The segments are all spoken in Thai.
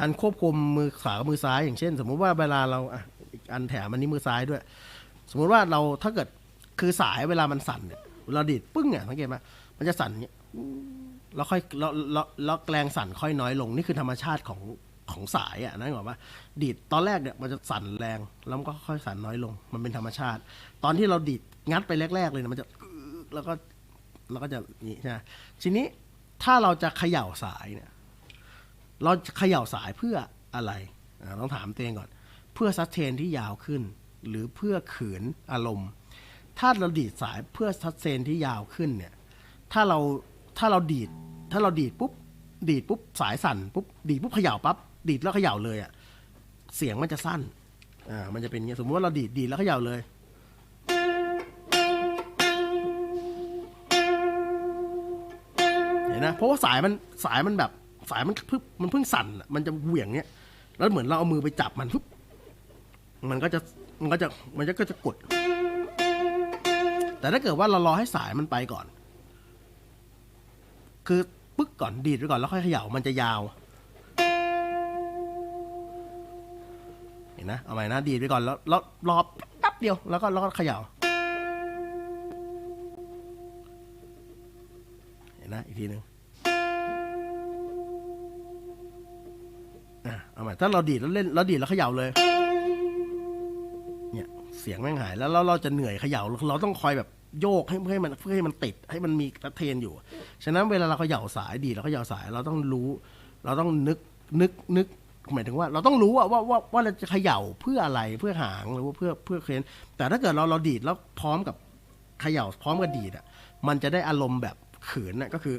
การควบคุมมือขวากับมือซ้าย อย่างเช่น สมมุติว่าเวลาเราอะอีกอันแถมอันนี้มือซ้ายด้วย สมมุติว่าเราถ้าเกิดคือสายเวลามันสั่นเนี่ยเราดีดปึ้งเนี่ยสังเกตไหมมันจะสั่นอย่างเงี้ยแล้วค่อยแล้วแล้วแล้วแรงสั่นค่อยน้อยลงนี่คือธรรมชาติของของสายอะนั่นหมว่า ดีดตอนแรกเนี่ยมันจะสั่นแรงแล้วมันก็ค่อยสั่นน้อยลง มันเป็นธรรมชาติ ตอนที่เราดีดงัดไปแรก ๆ เลยเนี่ยมันจะแล้วก็แล้วก็จะนี่ใช่ไหมทีนี้ถ้าเราจะเขย่าสายเนี่ย เราเขย่าสายเพื่ออะไรต้องถามตัวเองก่อน เพื่อซัสเทนที่ยาวขึ้น หรือเพื่อขืนอารมณ์ ถ้าเราดีดสายเพื่อซัสเทนที่ยาวขึ้นเนี่ยถ้าเราถ้าเราดีด ถ้าเราดีดปุ๊บดีดปุ๊บสายสั่นปุ๊บดีดปุ๊บเขย่าปั๊บดีดแล้วเขย่าเลยอะ่ะเสียงมันจะสั้นอ่ามันจะเป็นอย่างเงี้ยสมมติว่าเราดีดดีดแล้วเขย่าเลยเห็นนะเพราะว่าสายมันสายมันแบบ สายมันเพิ่งมันเพิ่งสั่นมันจะเหวี่ยงเนี้ยแล้วเหมือนเราเอามือไปจับมันปุ๊บมันก็จะมันก็จะมันก็จะกด แต่ถ้าเกิดว่าเรารอให้สายมันไปก่อน คือปึ๊กก่อนดีดไปก่อนแล้วค่อยเขย่ามันจะยาว เห็นนะเอาใหม่นะดีดไปก่อนแล้วแล้วรอแป๊บเดียวแล้วก็แล้วก็เขย่าเห็นนะอีกทีหนึ่ง อะเอาใหม่ถ้าเราดีดแล้วเล่นแล้วดีดแล้วเขย่าเลย เนี่ย เสียงแม่งหายแล้วแล้วเราจะเหนื่อยเขย่าเราต้องคอยแบบโยกให้เพื่อให้มันเพื่อให้มันติดให้มันมีกระเทนอยู่ ฉะนั้นเวลาเราเขย่าสายดีดเราเขย่าสายเราต้องรู้ เราต้องนึกนึกนึกหมายถึงว่าเราต้องรู้ว่าว่าว่าว่าเราจะเขย่าเพื่ออะไรเพื่อหางหรือว่าเพื่อเพื่อเครนแต่ถ้าเกิดเราเราดีดแล้วพร้อมกับเขย่าพร้อมกับดีดอะมันจะได้อารมณ์แบบเขืนน่ะก็คือ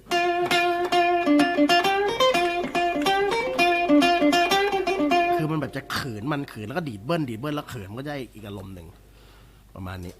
ขืนมันขืนแล้วก็ดีดเบิ้ลดีดเบิ้ลแล้วเขินมันก็จะได้อีกอารมณ์หนึ่งประมาณนี้